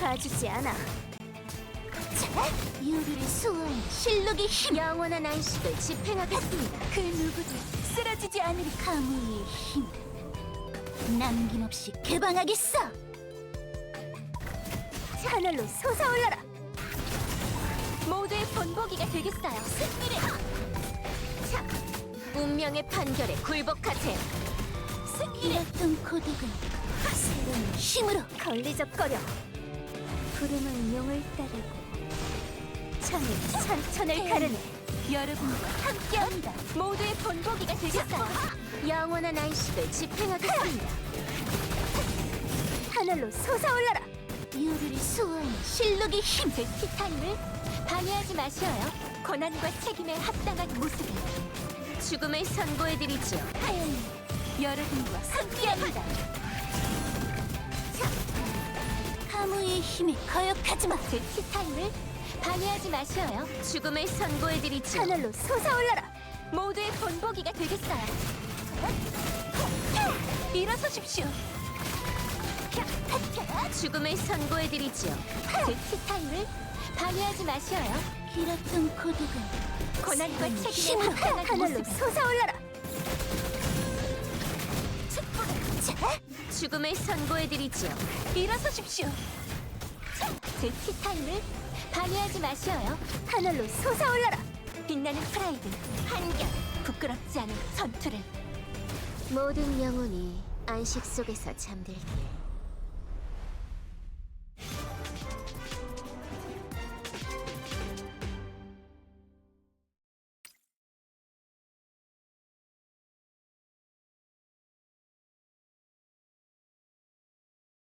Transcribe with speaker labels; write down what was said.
Speaker 1: 봐주지 않아. 자, 유리를 수호하는 실록의 힘. 영원한 안식을 집행하겠습니다. 그 누구도 쓰러지지 않으리 가무의 힘. 남김없이 개방하겠어. 하늘로 솟아올라라. 모두의 본보기가 되겠어요. 승리를. 자, 운명의 판결에 굴복하세요. 이랬던 고독은 새로운 힘으로 걸리적거려. 구름은 용을 따르고 창은 산천을 가르네. 여러분과 함께합니다. 모두의 본보기가 되겠어요. 영원한 안식을 집행하겠습니다. 하늘로 솟아올라라. 유리를 수호하는 실록의 힘. 제 티타임을 방해하지 마셔요. 고난과 책임에 합당한 모습을 죽음을 선고해드리지요. 하연이 여러분과 함께합니다. 힘에 거역하지 마. 제 티타임을 방해하지 마셔요. 죽음을 선고해드리지요. 하늘로 솟아올라라. 모두의 본보기가 되겠어요. 일어서십시오. 죽음을 선고해드리지요. 제 티타임을 방해하지 마셔요. 길었던 고독은 고난과 책임에 합당한 하늘로 솟아올라라. 자, 죽음을 선고해드리지요. 일어서십시오. 제 티타임을 방해하지 마셔요. 하늘로 솟아올라라. 빛나는 프라이드, 한결, 부끄럽지 않은 전투를. 모든 영혼이 안식 속에서 잠들게.